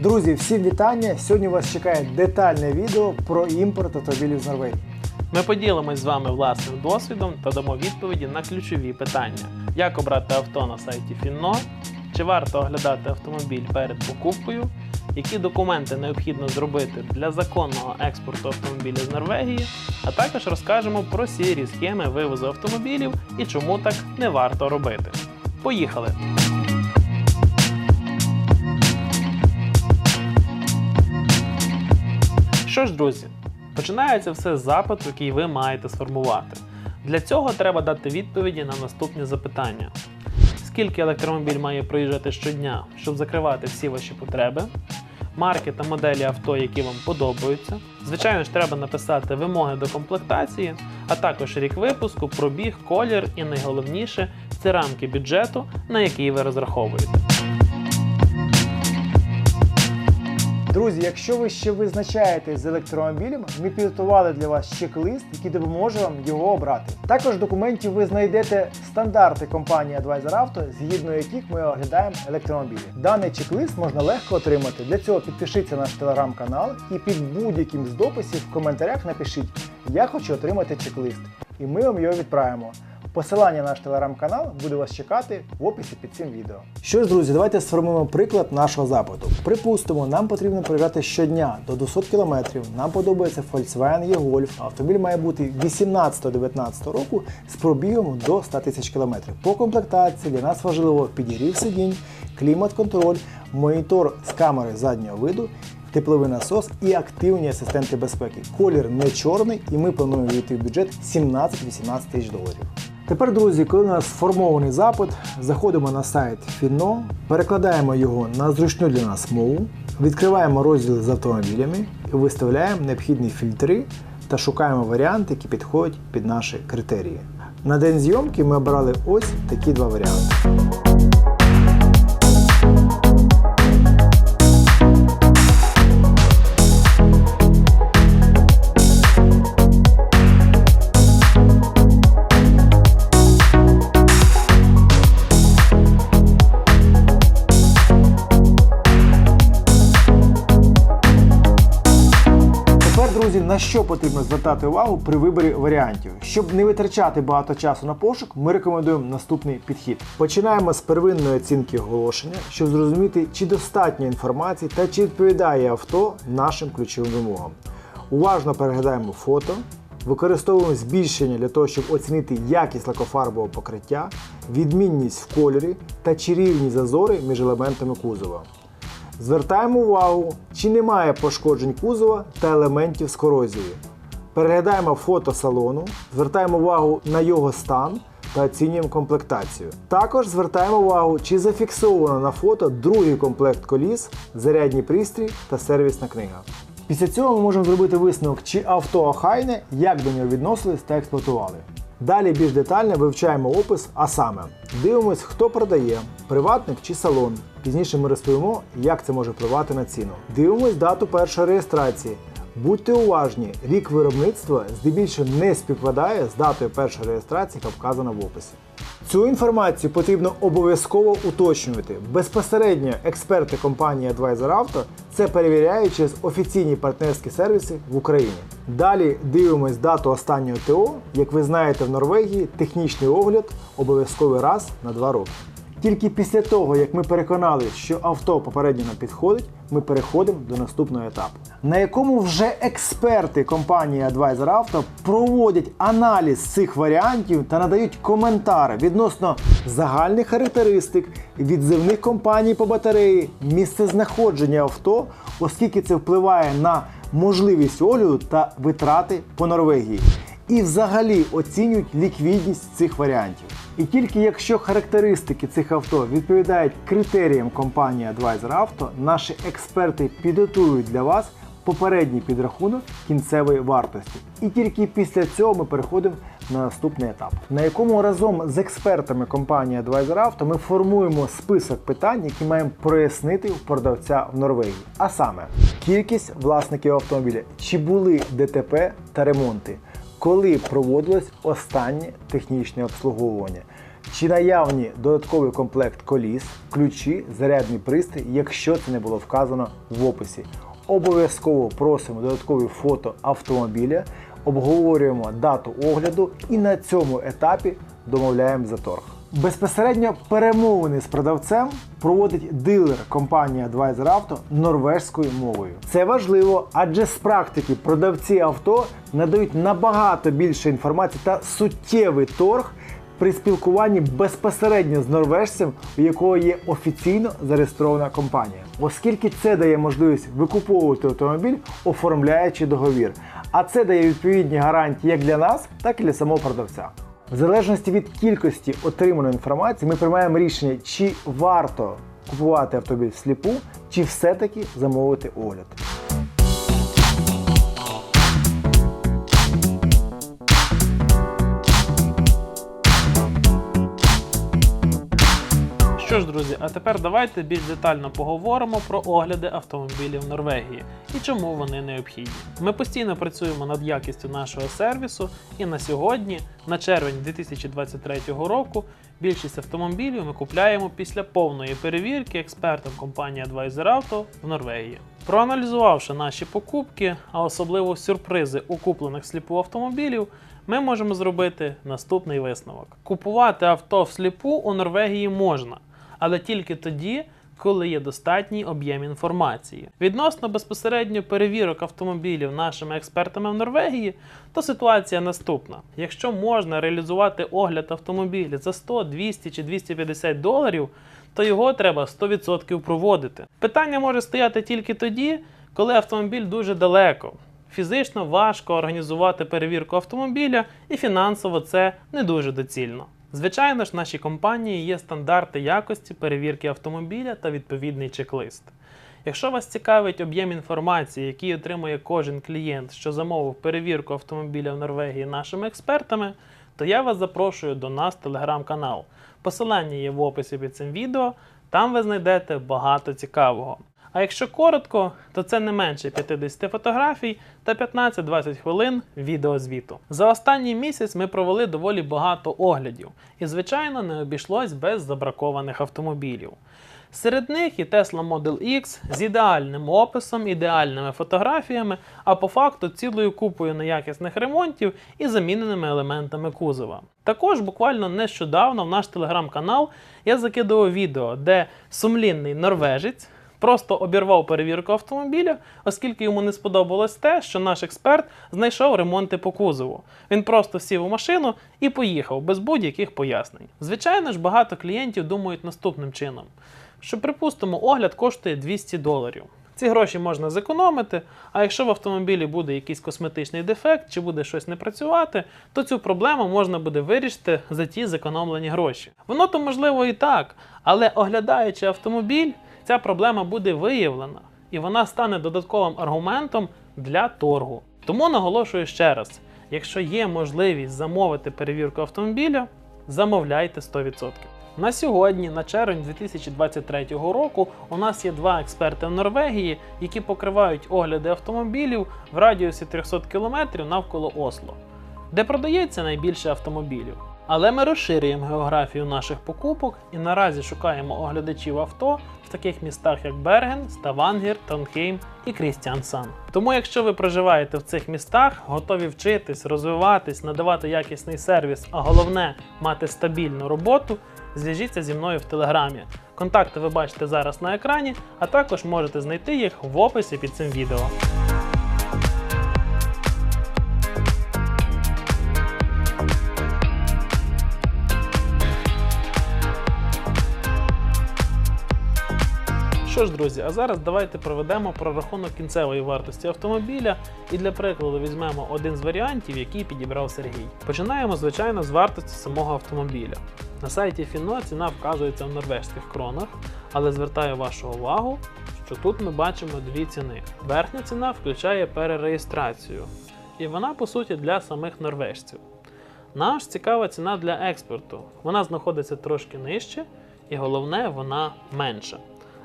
Друзі, всім вітання! Сьогодні вас чекає детальне відео про імпорт автомобілів з Норвегії. Ми поділимось з вами власним досвідом та дамо відповіді на ключові питання: як обрати авто на сайті Finno, чи варто оглядати автомобіль перед покупкою, які документи необхідно зробити для законного експорту автомобіля з Норвегії, а також розкажемо про сірі схеми вивозу автомобілів і чому так не варто робити. Поїхали! Що ж, друзі, починається все з запиту, який ви маєте сформувати. Для цього треба дати відповіді на наступні запитання: скільки електромобіль має проїжджати щодня, щоб закривати всі ваші потреби, марки та моделі авто, які вам подобаються. Звичайно ж, треба написати вимоги до комплектації, а також рік випуску, пробіг, колір і найголовніше це рамки бюджету, на який ви розраховуєте. Друзі, якщо ви ще визначаєтесь з електромобілем, ми підготували для вас чек-лист, який допоможе вам його обрати. Також в документі ви знайдете стандарти компанії Advisor Auto, згідно яких ми оглядаємо електромобілі. Даний чек-лист можна легко отримати. Для цього підпишіться на наш телеграм-канал і під будь-яким з дописів в коментарях напишіть Я хочу отримати чек-лист. І ми вам його відправимо. Посилання на наш телеграм-канал буде вас чекати в описі під цим відео. Що ж, друзі, давайте сформуємо приклад нашого запиту. Припустимо, нам потрібно проїжджати щодня до 200 км. Нам подобається Volkswagen E-Golf. Автомобіль має бути 18-19 року з пробігом до 100 тисяч км. По комплектації для нас важливо підігрів сидінь, клімат-контроль, монітор з камери заднього виду. Тепловий насос і активні асистенти безпеки. Колір не чорний, і ми плануємо війти в бюджет 17-18 тисяч доларів. Тепер, друзі, коли у нас сформований запит, заходимо на сайт Finno, перекладаємо його на зручну для нас мову, відкриваємо розділ з автомобілями і виставляємо необхідні фільтри та шукаємо варіанти, які підходять під наші критерії. На день зйомки ми обрали ось такі два варіанти. Що потрібно звертати увагу при виборі варіантів? Щоб не витрачати багато часу на пошук, ми рекомендуємо наступний підхід. Починаємо з первинної оцінки оголошення, щоб зрозуміти, чи достатньо інформації та чи відповідає авто нашим ключовим вимогам. Уважно переглядаємо фото, використовуємо збільшення для того, щоб оцінити якість лакофарбового покриття, відмінність в кольорі та чи рівні зазори між елементами кузова. Звертаємо увагу, чи немає пошкоджень кузова та елементів з корозією. Переглядаємо фото салону, звертаємо увагу на його стан та оцінюємо комплектацію. Також звертаємо увагу, чи зафіксовано на фото другий комплект коліс, зарядні пристрій та сервісна книга. Після цього ми можемо зробити висновок, чи авто охайне, як до нього відносились та експлуатували. Далі більш детально вивчаємо опис, а саме дивимось, хто продає, приватник чи салон. Пізніше ми розповімо, як це може впливати на ціну. Дивимось дату першої реєстрації. Будьте уважні, рік виробництва здебільшого не співпадає з датою першої реєстрації, яка вказана в описі. Цю інформацію потрібно обов'язково уточнювати. Безпосередньо експерти компанії Advisor Auto це перевіряють через офіційні партнерські сервіси в Україні. Далі дивимось дату останнього ТО. Як ви знаєте, в Норвегії технічний огляд обов'язковий раз на 2 роки. Тільки після того, як ми переконалися, що авто попередньо підходить, ми переходимо до наступного етапу, на якому вже експерти компанії Advisor Auto проводять аналіз цих варіантів та надають коментари відносно загальних характеристик, відзивних компаній по батареї, місцезнаходження авто, оскільки це впливає на можливість огляду та витрати по Норвегії. І взагалі оцінюють ліквідність цих варіантів. І тільки якщо характеристики цих авто відповідають критеріям компанії Advisor Auto, наші експерти підготують для вас попередній підрахунок кінцевої вартості. І тільки після цього ми переходимо на наступний етап, на якому разом з експертами компанії Advisor Auto ми формуємо список питань, які маємо прояснити у продавця в Норвегії. А саме кількість власників автомобіля, чи були ДТП та ремонти, коли проводилось останнє технічне обслуговування, чи наявні додатковий комплект коліс, ключі, зарядний пристрій, якщо це не було вказано в описі. Обов'язково просимо додаткові фото автомобіля, обговорюємо дату огляду і на цьому етапі домовляємо за торг. Безпосередньо перемовини з продавцем проводить дилер компанії Advisor Auto норвежською мовою. Це важливо, адже з практики продавці авто надають набагато більше інформації та суттєвий торг при спілкуванні безпосередньо з норвежцем, у якого є офіційно зареєстрована компанія, оскільки це дає можливість викуповувати автомобіль, оформляючи договір. А це дає відповідні гарантії як для нас, так і для самого продавця. В залежності від кількості отриманої інформації, ми приймаємо рішення, чи варто купувати автомобіль сліпу, чи все-таки замовити огляд. Що ж, друзі, а тепер давайте більш детально поговоримо про огляди автомобілів Норвегії і чому вони необхідні. Ми постійно працюємо над якістю нашого сервісу, і на сьогодні, на червень 2023 року, більшість автомобілів ми купляємо після повної перевірки експертом компанії Advisor Auto в Норвегії. Проаналізувавши наші покупки, а особливо сюрпризи у куплених сліпу автомобілів, ми можемо зробити наступний висновок: купувати авто всліпу у Норвегії можна, але тільки тоді, коли є достатній об'єм інформації. Відносно безпосередньо перевірок автомобілів нашими експертами в Норвегії, то ситуація наступна: якщо можна реалізувати огляд автомобіля за 100, 200 чи 250 доларів, то його треба 100% проводити. Питання може стояти тільки тоді, коли автомобіль дуже далеко. Фізично важко організувати перевірку автомобіля, і фінансово це не дуже доцільно. Звичайно ж, в нашій компанії є стандарти якості перевірки автомобіля та відповідний чек-лист. Якщо вас цікавить об'єм інформації, який отримує кожен клієнт, що замовив перевірку автомобіля в Норвегії нашими експертами, то я вас запрошую до нас в телеграм-канал. Посилання є в описі під цим відео, там ви знайдете багато цікавого. А якщо коротко, то це не менше 50 фотографій та 15-20 хвилин відеозвіту. За останній місяць ми провели доволі багато оглядів, і, звичайно, не обійшлось без забракованих автомобілів. Серед них і Tesla Model X з ідеальним описом, ідеальними фотографіями, а по факту цілою купою неякісних ремонтів і заміненими елементами кузова. Також буквально нещодавно в наш телеграм-канал я закидував відео, де сумлінний норвежець просто обірвав перевірку автомобіля, оскільки йому не сподобалось те, що наш експерт знайшов ремонти по кузову. Він просто сів у машину і поїхав без будь-яких пояснень. Звичайно ж, багато клієнтів думають наступним чином: що, припустимо, огляд коштує 200 доларів. Ці гроші можна зекономити, а якщо в автомобілі буде якийсь косметичний дефект чи буде щось не працювати, то цю проблему можна буде вирішити за ті зекономлені гроші. Воно то можливо і так, але оглядаючи автомобіль, ця проблема буде виявлена і вона стане додатковим аргументом для торгу. Тому наголошую ще раз: якщо є можливість замовити перевірку автомобіля, замовляйте 100%. На сьогодні, на червень 2023 року, у нас є два експерти в Норвегії, які покривають огляди автомобілів в радіусі 300 км навколо Осло, де продається найбільше автомобілів. Але ми розширюємо географію наших покупок і наразі шукаємо оглядачів авто в таких містах, як Берген, Ставангер, Тронхейм і Крістіансан. Тому, якщо ви проживаєте в цих містах, готові вчитись, розвиватись, надавати якісний сервіс, а головне мати стабільну роботу, зв'яжіться зі мною в телеграмі. Контакти ви бачите зараз на екрані, а також можете знайти їх в описі під цим відео. Що ж, друзі, а зараз давайте проведемо прорахунок кінцевої вартості автомобіля і для прикладу візьмемо один з варіантів, який підібрав Сергій. Починаємо, звичайно, з вартості самого автомобіля. На сайті Фіно ціна вказується в норвежських кронах, але звертаю вашу увагу, що тут ми бачимо дві ціни. Верхня ціна включає перереєстрацію, і вона, по суті, для самих норвежців. Наш цікава ціна для експорту. Вона знаходиться трошки нижче, і головне, вона менша.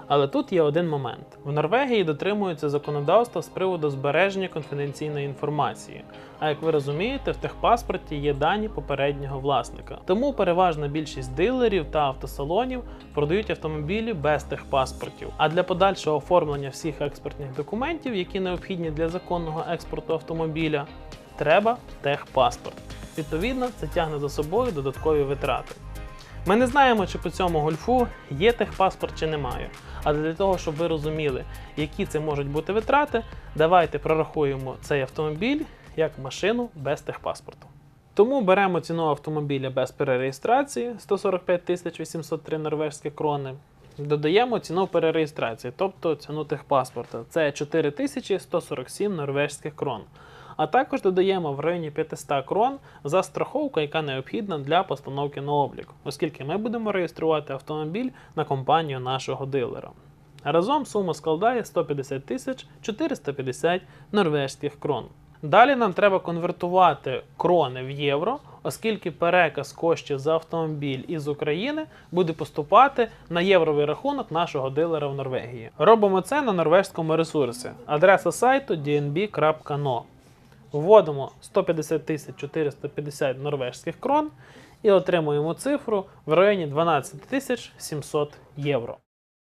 Але тут є один момент: в Норвегії дотримуються законодавства з приводу збереження конфіденційної інформації. А як ви розумієте, в техпаспорті є дані попереднього власника. Тому переважна більшість дилерів та автосалонів продають автомобілі без техпаспортів. А для подальшого оформлення всіх експортних документів, які необхідні для законного експорту автомобіля, треба техпаспорт. Відповідно, це тягне за собою додаткові витрати. Ми не знаємо, чи по цьому гольфу є техпаспорт чи немає. Але для того, щоб ви розуміли, які це можуть бути витрати, давайте прорахуємо цей автомобіль як машину без техпаспорту. Тому беремо ціну автомобіля без перереєстрації 145 803 норвежські крони. Додаємо ціну перереєстрації, тобто ціну техпаспорта. Це 4147 норвежських крон. А також додаємо в районі 500 крон за страховку, яка необхідна для постановки на облік, оскільки ми будемо реєструвати автомобіль на компанію нашого дилера. Разом сума складає 150 тисяч 450 норвежських крон. Далі нам треба конвертувати крони в євро, оскільки переказ коштів за автомобіль із України буде поступати на євровий рахунок нашого дилера в Норвегії. Робимо це на норвежському ресурсі. Адреса сайту dnb.no. Вводимо 150 тисяч 450 норвежських крон і отримуємо цифру в районі 12 тисяч 700 євро.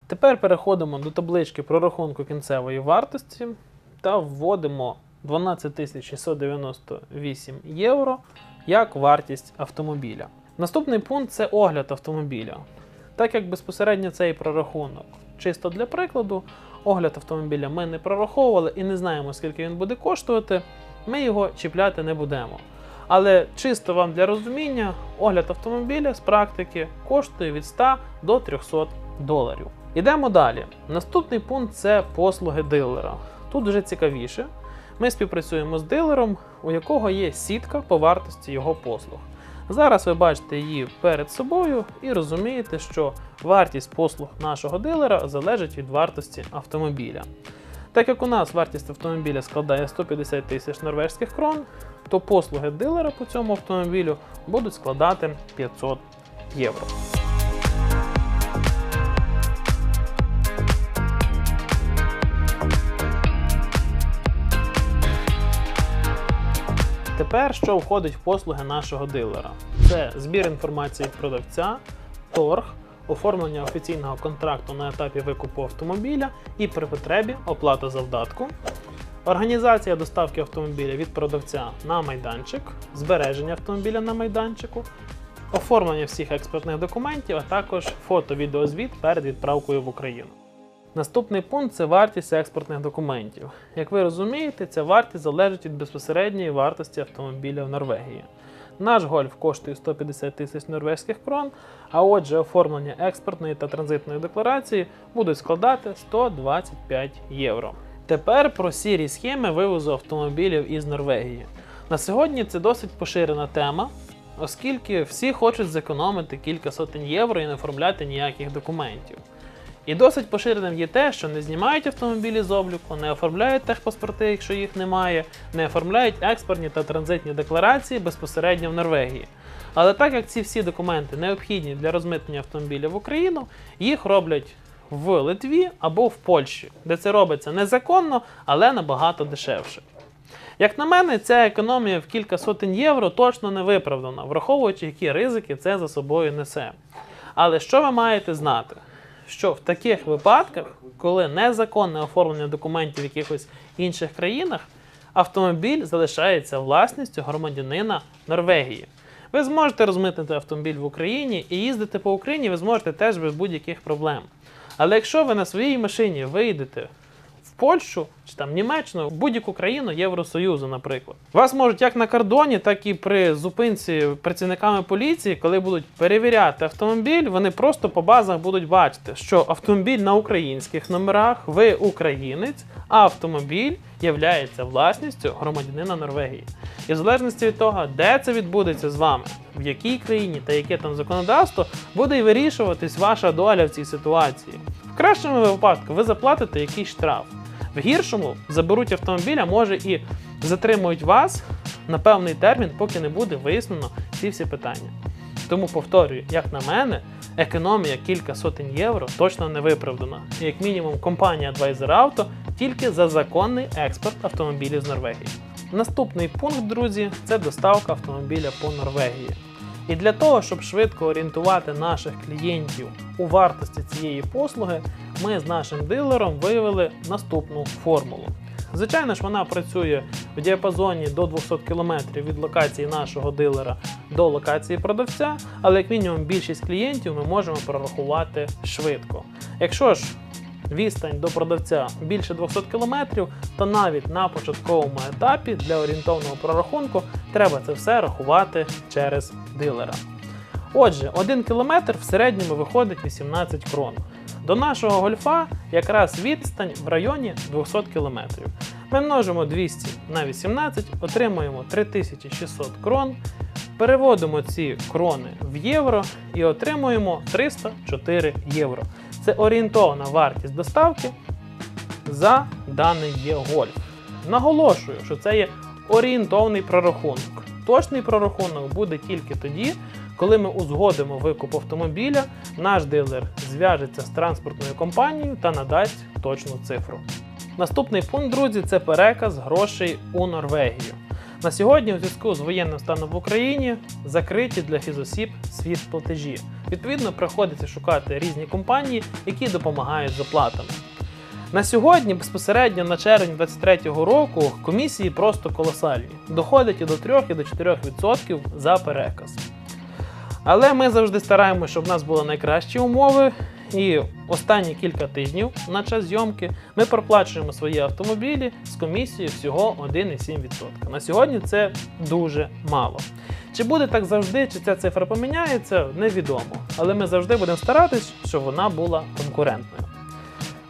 Тепер переходимо до таблички прорахунку кінцевої вартості та вводимо 12 698 євро як вартість автомобіля. Наступний пункт це огляд автомобіля. Так як безпосередньо цей прорахунок, чисто для прикладу, огляд автомобіля ми не прораховували і не знаємо, скільки він буде коштувати, ми його чіпляти не будемо. Але чисто вам для розуміння, огляд автомобіля з практики коштує від 100 до 300 доларів. Ідемо далі. Наступний пункт це послуги дилера. Тут вже цікавіше. Ми співпрацюємо з дилером, у якого є сітка по вартості його послуг. Зараз ви бачите її перед собою і розумієте, що вартість послуг нашого дилера залежить від вартості автомобіля. Так як у нас вартість автомобіля складає 150 тисяч норвежських крон, то послуги дилера по цьому автомобілю будуть складати 500 євро. Тепер що входить в послуги нашого дилера? Це збір інформації продавця, торг, оформлення офіційного контракту на етапі викупу автомобіля і при потребі оплата завдатку, організація доставки автомобіля від продавця на майданчик, збереження автомобіля на майданчику, оформлення всіх експортних документів, а також фото-відеозвіт перед відправкою в Україну. Наступний пункт це вартість експортних документів. Як ви розумієте, ця вартість залежить від безпосередньої вартості автомобіля в Норвегії. Наш гольф коштує 150 тисяч норвезьких крон, а отже, оформлення експортної та транзитної декларації будуть складати 125 євро. Тепер про сірі схеми вивозу автомобілів із Норвегії. На сьогодні це досить поширена тема, оскільки всі хочуть зекономити кілька сотень євро і не оформляти ніяких документів. І досить поширеним є те, що не знімають автомобілі з обліку, не оформляють техпаспорти, якщо їх немає, не оформляють експортні та транзитні декларації безпосередньо в Норвегії. Але так як ці всі документи необхідні для розмитнення автомобіля в Україну, їх роблять в Литві або в Польщі, де це робиться незаконно, але набагато дешевше. Як на мене, ця економія в кілька сотень євро точно не виправдана, враховуючи, які ризики це за собою несе. Але що ви маєте знати? Що в таких випадках, коли незаконне оформлення документів в якихось інших країнах, автомобіль залишається власністю громадянина Норвегії. Ви зможете розмитнити автомобіль в Україні і їздити по Україні ви зможете теж без будь-яких проблем. Але якщо ви на своїй машині вийдете Польщу чи там Німеччину, будь-яку країну Євросоюзу, наприклад, вас можуть як на кордоні, так і при зупинці працівниками поліції, коли будуть перевіряти автомобіль, вони просто по базах будуть бачити, що автомобіль на українських номерах, ви українець, а автомобіль являється власністю громадянина Норвегії. І в залежності від того, де це відбудеться з вами, в якій країні та яке там законодавство, буде і вирішуватись ваша доля в цій ситуації. В кращому випадку ви заплатите якийсь штраф. В гіршому заберуть автомобіль, а може і затримують вас на певний термін, поки не буде вияснено ці всі питання. Тому повторюю, як на мене, економія кілька сотень євро точно не виправдана. І як мінімум компанія Advisor Auto тільки за законний експорт автомобілів з Норвегії. Наступний пункт, друзі, це доставка автомобіля по Норвегії. І для того, щоб швидко орієнтувати наших клієнтів у вартості цієї послуги, ми з нашим дилером виявили наступну формулу. Звичайно ж, вона працює в діапазоні до 200 км від локації нашого дилера до локації продавця, але як мінімум більшість клієнтів ми можемо прорахувати швидко. Якщо ж відстань до продавця більше 200 км, то навіть на початковому етапі для орієнтовного прорахунку треба це все рахувати через дилера. Отже, 1 км в середньому виходить 18 крон. До нашого гольфа якраз відстань в районі 200 км. Ми множимо 200 на 18, отримуємо 3600 крон, переводимо ці крони в євро і отримуємо 304 євро. Це орієнтовна вартість доставки за даний є гольф. Наголошую, що це є орієнтовний прорахунок. Точний прорахунок буде тільки тоді, коли ми узгодимо викуп автомобіля, наш дилер зв'яжеться з транспортною компанією та надасть точну цифру. Наступний пункт, друзі, це переказ грошей у Норвегію. На сьогодні, у зв'язку з воєнним станом в Україні, закриті для фізосіб світ платежі. Відповідно, приходиться шукати різні компанії, які допомагають з оплатами. На сьогодні, безпосередньо на червень 2023 року, комісії просто колосальні. Доходять і до 3 і до 4% за переказ. Але ми завжди стараємося, щоб в нас були найкращі умови. І останні кілька тижнів на час зйомки ми проплачуємо свої автомобілі з комісією всього 1,7%. На сьогодні це дуже мало. Чи буде так завжди, чи ця цифра поміняється, невідомо. Але ми завжди будемо старатись, щоб вона була конкурентною.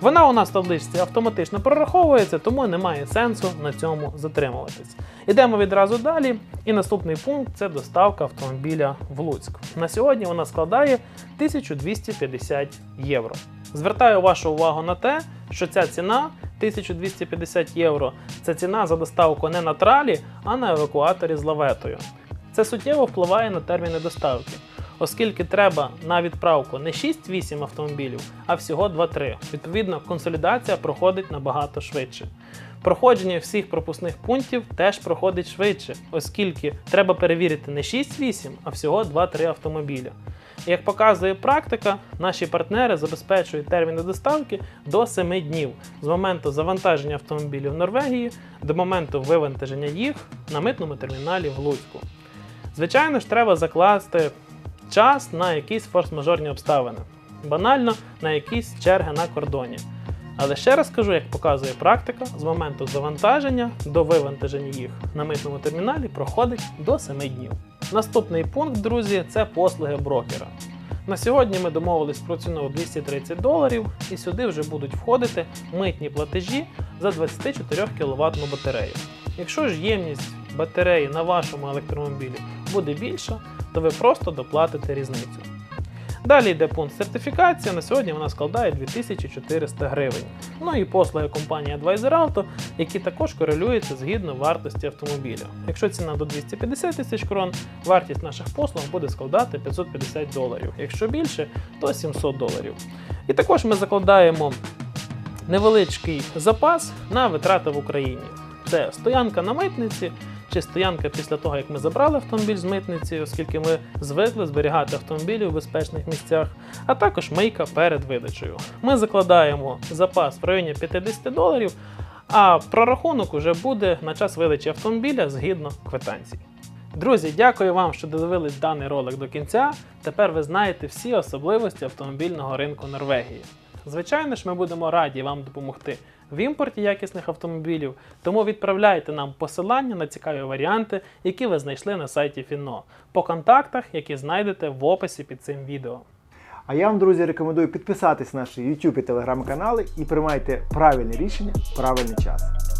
Вона у нас в табличці автоматично прораховується, тому немає сенсу на цьому затримуватись. Ідемо відразу далі. І наступний пункт це доставка автомобіля в Луцьк. На сьогодні вона складає 1250 євро. Звертаю вашу увагу на те, що ця ціна 1250 євро це ціна за доставку не на тралі, а на евакуаторі з лаветою. Це суттєво впливає на терміни доставки оскільки треба на відправку не 6-8 автомобілів, а всього 2-3. Відповідно, консолідація проходить набагато швидше. Проходження всіх пропускних пунктів теж проходить швидше, оскільки треба перевірити не 6-8, а всього 2-3 автомобіля. Як показує практика, наші партнери забезпечують терміни доставки до 7 днів з моменту завантаження автомобілів в Норвегії до моменту вивантаження їх на митному терміналі в Луцьку. Звичайно ж, треба закласти час на якісь форс-мажорні обставини, банально на якісь черги на кордоні. Але ще раз кажу, як показує практика, з моменту завантаження до вивантаження їх на митному терміналі проходить до 7 днів. Наступний пункт, друзі, це послуги брокера. На сьогодні ми домовились про ціну у 230 доларів, і сюди вже будуть входити митні платежі за 24 кВт батарею. Якщо ж ємність батареї на вашому електромобілі буде більша, то ви просто доплатите різницю. Далі йде пункт сертифікація. На сьогодні вона складає 2400 гривень. Ну і послуги компанії Advisor Auto, які також корелюються згідно вартості автомобіля. Якщо ціна до 250 тисяч крон, вартість наших послуг буде складати 550 доларів. Якщо більше, то 700 доларів. І також ми закладаємо невеличкий запас на витрати в Україні. Це стоянка на митниці чи стоянка після того, як ми забрали автомобіль з митниці, оскільки ми звикли зберігати автомобілі в безпечних місцях, а також мийка перед видачею. Ми закладаємо запас в районі 50 доларів, а прорахунок уже буде на час видачі автомобіля згідно квитанції. Друзі, дякую вам, що додивились даний ролик до кінця. Тепер ви знаєте всі особливості автомобільного ринку Норвегії. Звичайно ж, ми будемо раді вам допомогти в імпорті якісних автомобілів, тому відправляйте нам посилання на цікаві варіанти, які ви знайшли на сайті Фінно, по контактах, які знайдете в описі під цим відео. А я вам, друзі, рекомендую підписатись на наші YouTube і Telegram канали і приймайте правильне рішення в правильний час.